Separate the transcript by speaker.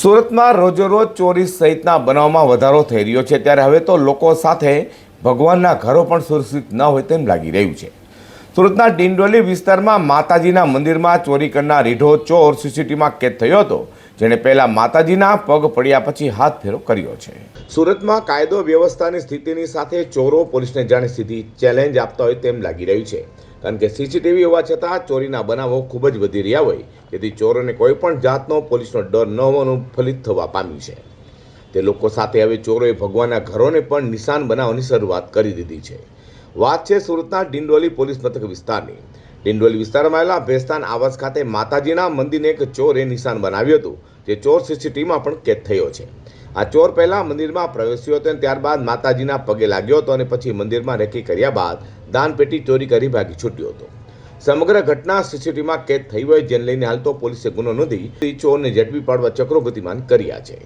Speaker 1: સુરતમાં રોજેરોજ ચોરી સહિતના બનાવમાં વધારો થઈ રહ્યો છે. ત્યારે હવે તો લોકો સાથે ભગવાનના ઘરો પણ સુરક્ષિત ન હોય તેમ લાગી રહ્યું છે. સુરતના ડિંડોલી વિસ્તારમાં માતાજીના મંદિરમાં ચોરી કરનાર રીઢો ચોર સીસીટીવીમાં કેદ થયો હતો, જેણે પહેલા માતાજીના પગ પડ્યા પછી હાથ ફેરો કર્યો છે. સુરતમાં કાયદો વ્યવસ્થાની સ્થિતિની સાથે ચોરો પોલીસને જાણે સીધી ચેલેન્જ આપતા હોય તેમ લાગી રહ્યું છે. કારણ કે સીસીટીવી હોવા છતાં ચોરીના બનાવો ખૂબ જ વધી રહ્યા હોય. જેથી ચોરોને કોઈ પણ જાતનો પોલીસનો ડર ન હોવાનું ફલિત થવા પામ્યું છે. તે લોકો સાથે હવે ચોરોએ ભગવાનના ઘરોને પણ નિશાન બનાવવાની શરૂઆત કરી દીધી છે. વાત છે સુરતના ડિંડોલી પોલીસ મથક વિસ્તારની. ડિંડોલી વિસ્તારમાં આવેલા ભેસ્તાન આવાસ ખાતે માતાજીના મંદિરને એક ચોરે નિશાન બનાવ્યું હતું. જે ચોર સીસીટીવીમાં પણ કેદ થયો છે. આ ચોર પહેલા મંદિરમાં પ્રવેશ્યો હતો અને ત્યારબાદ માતાજીના પગે લાગ્યો હતો અને પછી મંદિરમાં રેકી કર્યા બાદ દાનપેટી ચોરી કરી ભાગી છૂટ્યો હતો. સમગ્ર ઘટના સીસીટીવીમાં કેદ થઈ હોય, જેને લઈને હાલ તો પોલીસે ગુનો નોંધી ચોરને ઝડપી પાડવા ચક્રો ગતિમાન કર્યા છે.